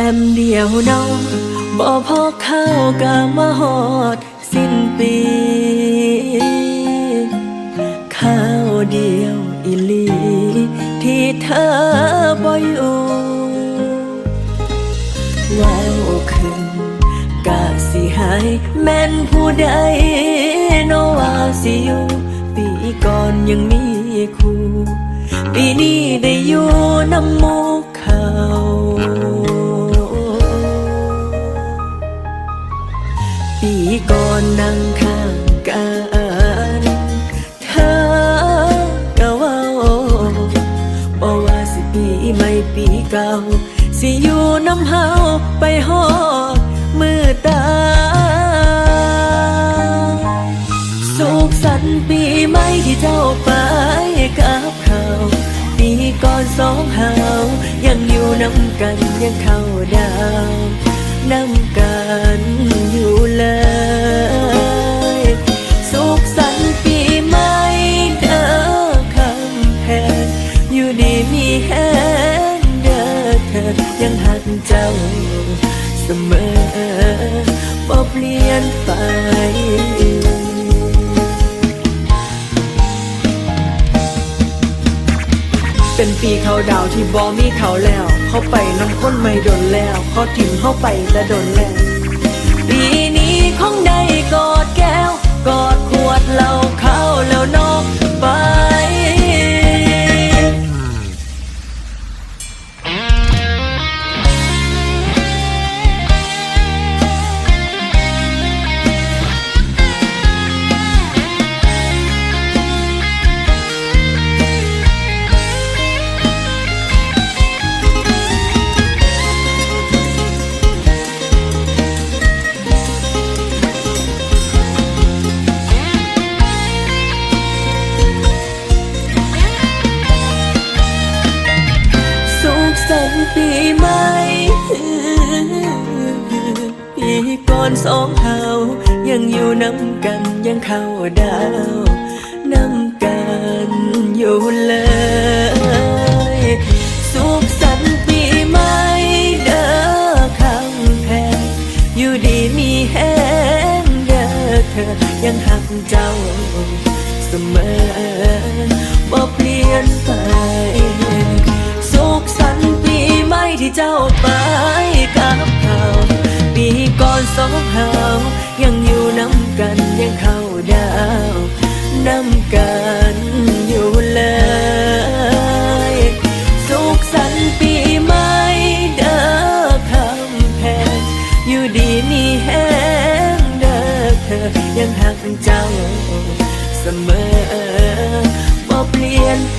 ป๊มเดียวน้องบ่พอเข้ากะมาหอด สิ้นปีข้าวเดียวอีลี ที่เธอบ่อยู่ว้าวขึ้นกะสิหายแม่นผู้ใดโนว่าสิอยู่ปีก่อนยังมีคู่ปีนี้ได้อยู่น้ำมูกเขา น้ำเฮาไปหอดมือตา สุขสันต์ปีใหม่ที่เจ้าไปกับเขาปีก่อนสองเฮายังอยู่น้ำกันยังเข้าดาวน้ำกันอยู่เลย ยังหักเจ้าเสมอบ่เปลี่ยนไปเป็นปีเขาดาวที่บอมีเขาแล้ว เขาไปน้ำค้นไม่โดนแล้วเขาถิ่มเข้าไปแต่ดนแล้ว ปีใหม่ปีก่อนสองเฮายังอยู่น้ำกันยังเข้าดาวน้ำกันอยู่เลยสุขสันต์ปีใหม่เด้อคำแพงอยู่ดีมีแห้งเด้อเธอยังหักเจ้าเสมอ Ryan.